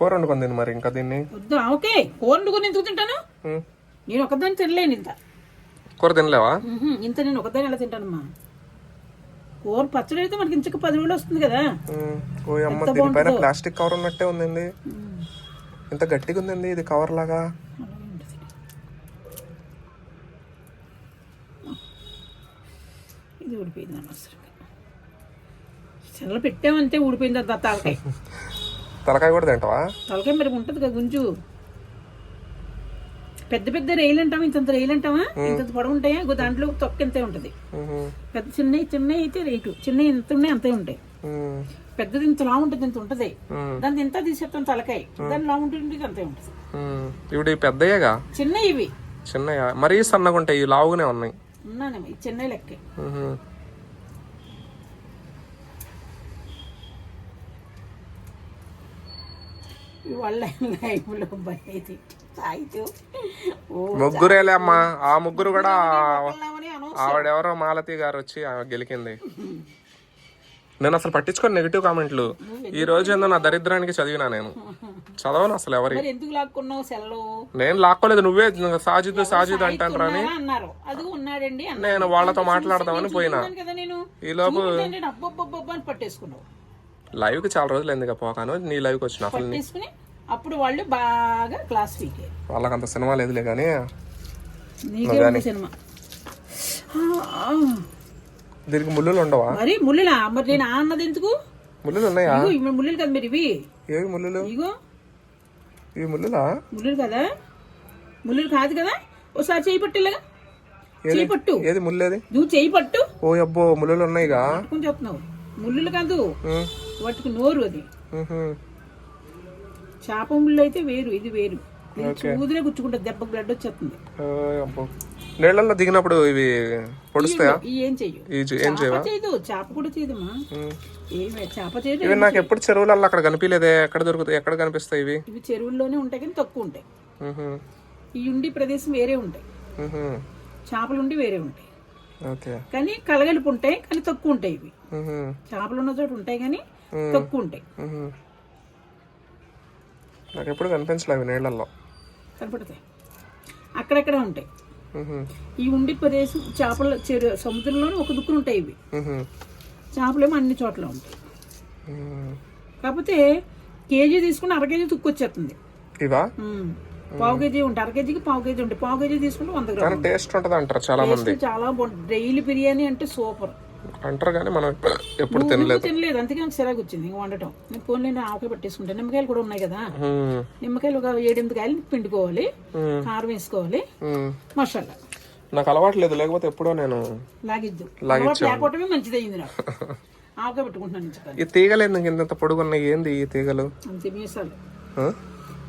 కూర వండుకుంది మరి ఇంకా దీన్ని. వద్దు? ఓకే కూర వండుకొని ఎందుకు తింటాను. నేను ఒకదాన్ని తినలేను ఇంత. కూర తినలేవా? ఇంత నేను ఒకదాన్ని ఎలా తింటానమ్మా? కూర పచ్చడి అయితే మనకి ఇంచక పది రోజులు వస్తుంది కదా. ఓ అమ్మ దీనిపైన ప్లాస్టిక్ కవర్ ఉన్నట్టే ఉందండి. ఇంత గట్టిగా ఉందండి ఇది కవర్ లాగా. ఇది ఊడిపోయింది అనవసరంగా. చెల్ల పెట్టామంతే ఊడిపోయింది అంత తలకాయ కూడా తింటావా? తలకాయ మరి ఉంటుంది కదా గుంజు. పెద్ద పెద్ద రైలు అంటావా? ఇంత రైలు అంటావా? ఇంత పొడవు ఉంటాయా? దాంట్లో తొక్క ఇంతే ఉంటుంది. పెద్ద చిన్నవి చిన్నవి అయితే రేటు. చిన్నవి ఎంత ఉన్నాయి అంతే ఉంటాయి. పెద్దది ఇంత లా ఉంటుంది ఇంత ఉంటుంది. దాన్ని ఎంత తీసేస్తాం తలకాయ? దాని లా ఉంటుంది అంతే ఉంటుంది. ఇవి పెద్దయ్యేగా చిన్నవి ఇవి. చిన్నయ్య మరీ సన్నగా ఉంటాయి లావుగానే ఉన్నాయి. చిన్నవి లెక్కే. వాళ్ళ లైఫ్లో బయట సాయితూ ఓ ముగ్గురేలే అమ్మా. ఆ ముగ్గురు కూడా. ఆవిడెవరో మాలతి గారు వచ్చి గెలికింది. నేను అసలు పట్టించుకోను నెగిటివ్ కామెంట్లు. ఈ రోజు ఏందో నా దరిద్రానికి చదివినా నేను. చదవను అసలు ఎవరి ఎందుకు లాక్కున్నావు నేను లాక్కోలేదు నువ్వే సాజిద్ సాజిద్ అంటాను అన్నారు. నేను వాళ్ళతో మాట్లాడదామని పోయినా. ఈ లోపు అని పట్టేసుకున్నావు. లైవ్కి చాలా రోజులు ఎందుకు పోకాను నీ లైవ్కి వచ్చిన పట్టేసుకుని అప్పుడు వాళ్ళు బాగా క్లాస్ వీకే వాళ్ళకి అంత సినిమా లేదులే కానీ సినిమా. దీనికి ముళ్ళులు ఉండవా? మరి ముళ్ళులా? మరి నేను అన్నది ఎందుకు? ముళ్ళులు ఉన్నాయా? ముళ్ళులు కదా మీరు ఇవి. ఏవి ముళ్ళులు? ఇగో. ఇవి ముళ్ళులా? ముళ్ళులు కదా? ముళ్ళులు కాదు కదా? ఒకసారి చేయి పట్టు ఇలాగా. చేయి పట్టు. ఏది ముళ్ళేది? నువ్వు చేయి పట్టు. ఓ అబ్బో ముళ్ళులు ఉన్నాయిగా. పట్టుకుని చెప్తున్నావు. ముళ్ళులు కాదు. వాటికి నోరు అది. చేప ముళ్ళు అయితే వేరు ఇది వేరు. ఇది చూదినే గుచ్చుకుంటుంది దెబ్బకు బ్లడ్ వచ్చేస్తుంది. నీళ్ళల్లో దిగినప్పుడు ఇవి పొడుస్తాయా? ఏం చెయ్యు ఏం చేయదు చేప కూడా చేయదమ్మా. చేప చేయదు ఇవి నాకు ఎప్పుడు చెరువులలో అక్కడ కనిపించలేదే ఎక్కడ దొరుకుతాయి? ఎక్కడ కనిపిస్తాయి ఇవి? ఇవి చెరువుల్లోనే ఉంటాయి కానీ తక్కువ ఉంటాయి. ఈ ఉండి ప్రదేశం వేరే ఉంటాయి. చేపలు ఉండి వేరే ఉంటాయి. కానీ కలగలిపి ఉంటాయి కానీ తక్కువ ఉంటాయి ఇవి. చేపలు ఉన్న చోట ఉంటాయి కానీ తక్కువ ఉంటాయి. నాకు ఎప్పుడు కనిపించలే అవి నీళ్ళల్లో కనపడతాయి అక్కడక్కడ ఉంటాయి. ఈ ఉండి ప్రదేశం చేపల చెరు సముద్రంలోనే ఒక దుక్కులు ఉంటాయి ఇవి. చేపలేమో అన్ని చోట్ల ఉంటాయి. కాకపోతే కేజీ తీసుకుని అర కేజీ తుక్కు వచ్చేస్తుంది ఇవా. పావు కేజీ ఉంటాయి అర కేజీకి పావు కేజీ ఉంటాయి పావు కేజీ తీసుకుంటే వంద గ్రాములు. టేస్ట్ ఉంటది అంటారు చాలా మంది. చాలా బాగుంటుంది డైలీ బిర్యానీ అంటే సూపర్. అంటారు కానీ మనం ఎప్పుడు తినలేదు. తినలేదు అందుకే నాకు సిరాకు వచ్చింది ఇంక వండటం. నేను ఫోన్లో ఆవకాయ పట్టేసుకుంటాను నిమ్మకాయలు కూడా ఉన్నాయి కదా. నిమ్మకాయలు ఒక ఏడెనిమిది కాయలు పిండుకోవాలి. కారం వేసుకోవాలి. మసాలా. నాకు అలవాటు లేదు లేకపోతే ఎప్పుడో నేను లాగిద్దు. లేకపోవటమే మంచిది అయింది నాకు. ఆవకాయ పెట్టుకుంటున్నాను ఈ తీగలు ఎందుకు ఇంత పొడుగున్నాయి? ఏంది ఈ తీగలు? అంతే మీసాలు?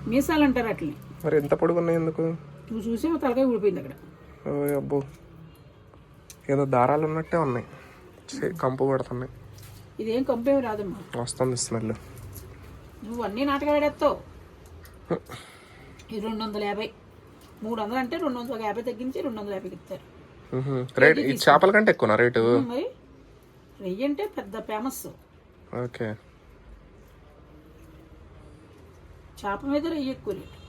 మీసాలు అంటారు అట్లని. మరి ఎంత పొడుగున్నాయి ఎందుకు? నువ్వు చూసే తలకాయ ఊడిపోయింది అక్కడ. అబ్బో. ఏదో దారాలు ఉన్నట్టే ఉన్నాయి. కంపు పడుతున్నాయి. ఇదేం కంపేమి రాదమ్మా. వస్తుంది స్మెల్. నువ్వు అన్నీ నాటకాలు ఆడేస్తావు. ఇది రెండు వందల యాభై. మూడు వందలు అంటే రెండు వందల యాభై తగ్గించి రెండు వందల యాభైకి ఇస్తారు. రేట్ ఈ చేపల కంటే ఎక్కువనా రేటు? మరి రెయ్యి అంటే పెద్ద ఫేమస్. ఓకే. చేప మీద రెయ్యి ఎక్కువ రేటు.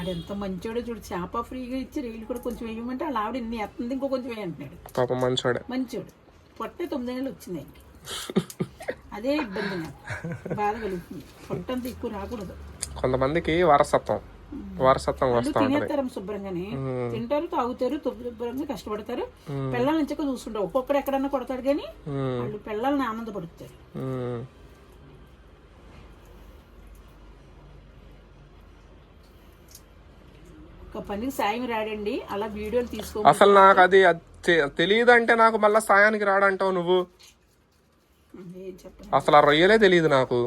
ఆడెంత మంచోడో చూడు చేప ఫ్రీగా ఇచ్చి రైలు కూడా కొంచెం వేయమంటే వాళ్ళ ఆవిడ ఇన్ని ఎత్తుంది ఇంకో కొంచెం వేయంటున్నాడు. పాపం మంచోడే. మంచోడు. పొట్టే తొమ్మిది నెలలు వచ్చింది ఆయనకి. అదే ఇబ్బంది నాకు. బాధ కలుగుతుంది. పొట్ట అంత ఎక్కువ రాకూడదు. కొంతమందికి వారసత్వం. వారసత్వం వస్తా తినేస్తారు శుభ్రంగానే. తింటారు తాగుతారు శుభ్రంగా కష్టపడతారు. పిల్లల నుంచి చూసుకుంటారు ఒక్కొక్కడు ఎక్కడన్నా కొడతాడు కానీ వాళ్ళు పిల్లల్ని ఆనందపడుతారు ఒక పనికి సాయం రాడండి అలా వీడియోలు తీసుకో అసలు నాకు అది తెలియదు అంటే నాకు మళ్ళా సాయానికి రాడంటావు నువ్వు. అసలు ఆ రొయ్యలే తెలియదు నాకు.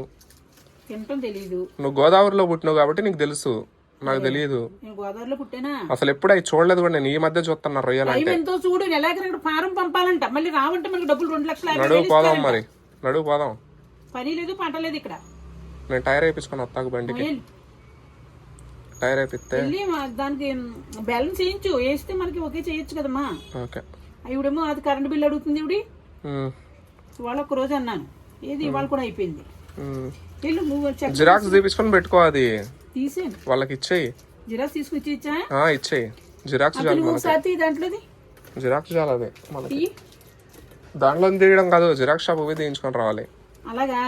తినటం తెలియదు నువ్వు గోదావరిలో పుట్టినావు కాబట్టి నీకు తెలుసు. నాకు తెలియదు గోదావరిలో పుట్టానా? అసలు ఎప్పుడు అవి చూడలేదు కూడా నేను. ఈ మధ్య చూస్తున్నా రొయ్యలు ఎంతో చూడు ఫారం పంపాలంట. మళ్ళీ రావంటే మనకి డబ్బులు రెండు లక్షల నడువు పోదాం. మరి. నడువు పోదాం. పని లేదు పంట లేదు ఇక్కడ. నేను టైర్ వేయించుకొని వస్తాకు బండికి. టైర్ వెళ్ళి మా- దానికి బ్యాలెన్స్ చేయించు. వేస్తే మనకి ఒకే చేయొచ్చు కదమ్మా. ఓకే. ఇవిడేమో అది కరెంట్ బిల్ అడుగుతుంది ఇవిడి. ఇవాళ ఒక రోజు అన్నాను. ఏది ఇవాళ కూడా అయిపోయింది. వెళ్ళు నువ్వు జిరాక్స్ తీపించుకొని పెట్టుకో అది. తీసేను వాళ్ళకి ఇచ్చేయి. జిరాక్స్ తీసుకొచ్చి ఇచ్చా? ఇచ్చేయి. జిరాక్స్ ఒకసారి దాంట్లోది? జిరాక్స్ చాలు అదే మనకి. దాంట్లో తీయడం కాదు. జిరాక్స్ షాప్ పోయి తీయించుకొని రావాలి. అలాగా?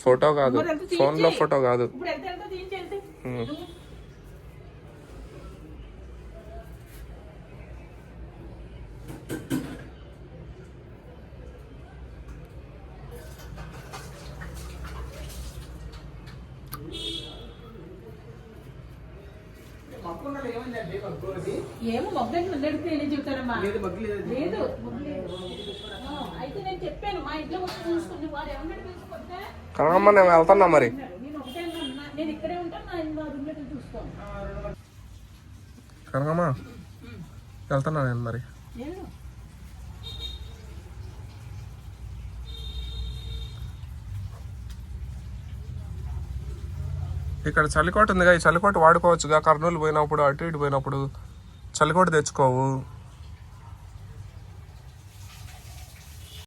ఫోటో కాదు. ఫోన్లో ఫోటో కాదు ఇప్పుడు ఎంత ఎంత తీయించేది ఉమ్. ఏమో మొగ్గంటి ముందు అడిగితే ఏం చెబుతారమ్మా లేదు మొగ్గు లేదు అయితే నేను చెప్పాను మా ఇంట్లో వచ్చి చూసుకుని వాడు ఏమన్నాడు కనకమ్మ నేను వెళ్తున్నా మరి. నేను ఒకటే నేను ఇక్కడే ఉంటాను రూమ్లో వెళ్ళి చూసుకోను. కనకమ్మ వెళ్తున్నా నేను మరి. ఇక్కడ చలికోట ఉందిగా ఈ చలికోట వాడుకోవచ్చుగా. కర్నూలు పోయినప్పుడు అటు ఇటు పోయినప్పుడు చలికోట తెచ్చుకోవు.